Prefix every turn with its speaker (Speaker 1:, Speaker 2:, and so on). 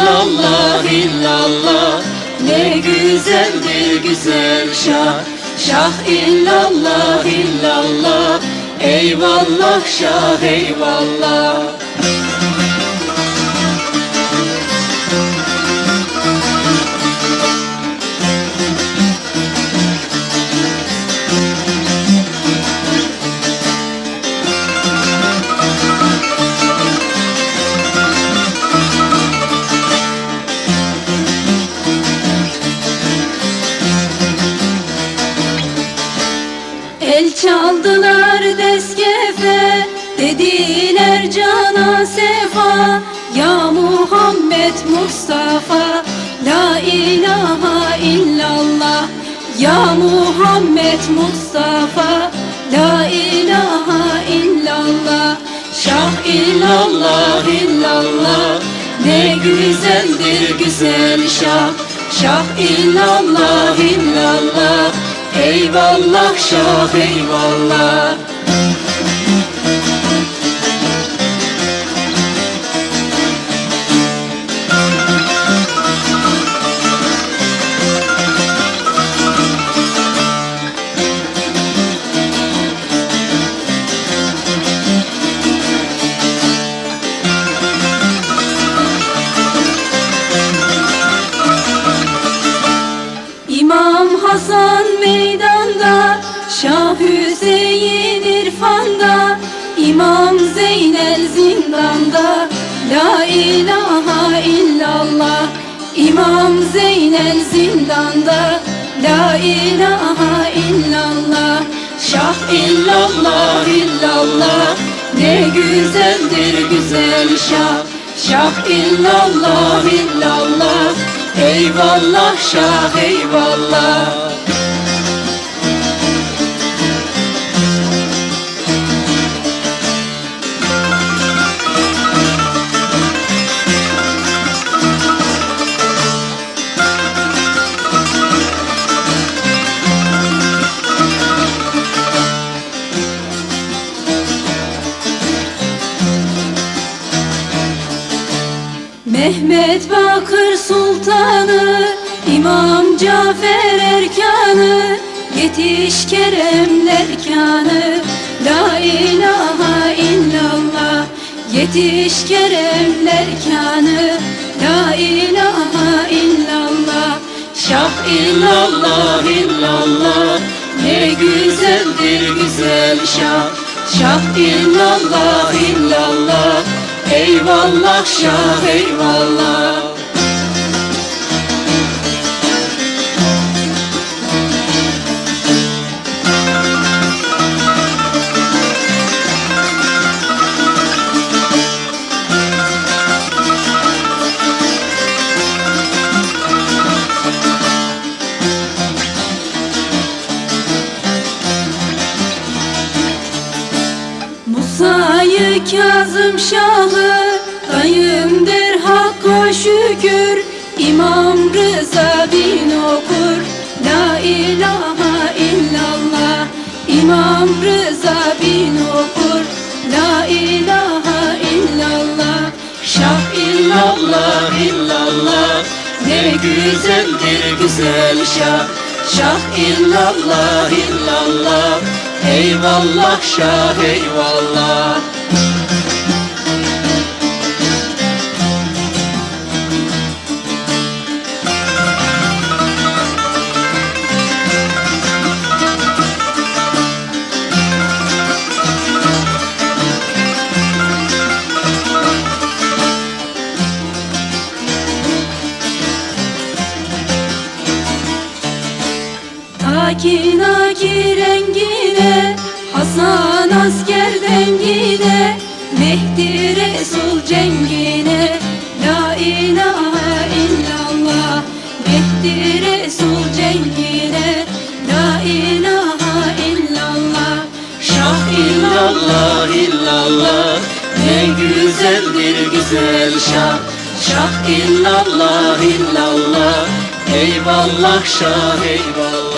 Speaker 1: illallah illallah. Ne güzeldir güzel şah. Şah illallah illallah. Eyvallah şah eyvallah Dediler cana sefa Ya Muhammed Mustafa La ilahe illallah Ya Muhammed Mustafa La ilahe illallah Şah illallah illallah Ne güzeldir güzel şah Şah illallah illallah Eyvallah şah eyvallah Hasan meydanda Şah Hüseyin irfanda İmam Zeynel zindanda. La ilahe illallah İmam Zeynel zindanda. La ilahe illallah Şah illallah illallah. Ne güzeldir güzel şah Şah illallah illallah Eyvallah şah eyvallah Mehmet Bakır Sultanı İmam Cafer Erkanı Yetiş Keremler kanı La ilahe illallah Yetiş Keremler kanı La ilahe illallah Şah illallah illallah. Ne güzeldir güzel şah. Şah illallah illallah Eyvallah şah eyvallah Kazım Şahı Dayım der Hakk'a şükür. İmam Rıza bin okur. La ilahe illallah. İmam Rıza bin okur. La ilahe illallah. Şah illallah illallah. Ne güzeldir güzel şah. Şah illallah illallah Eyvallah şah eyvallah Taki naki rengine Hasan asker dengine Mehdi Resul cengine La ilahe illallah Mehdi Resul cengine La ilahe illallah Şah illallah illallah Ne güzeldir güzel şah. Şah illallah illallah Eyvallah şah eyvallah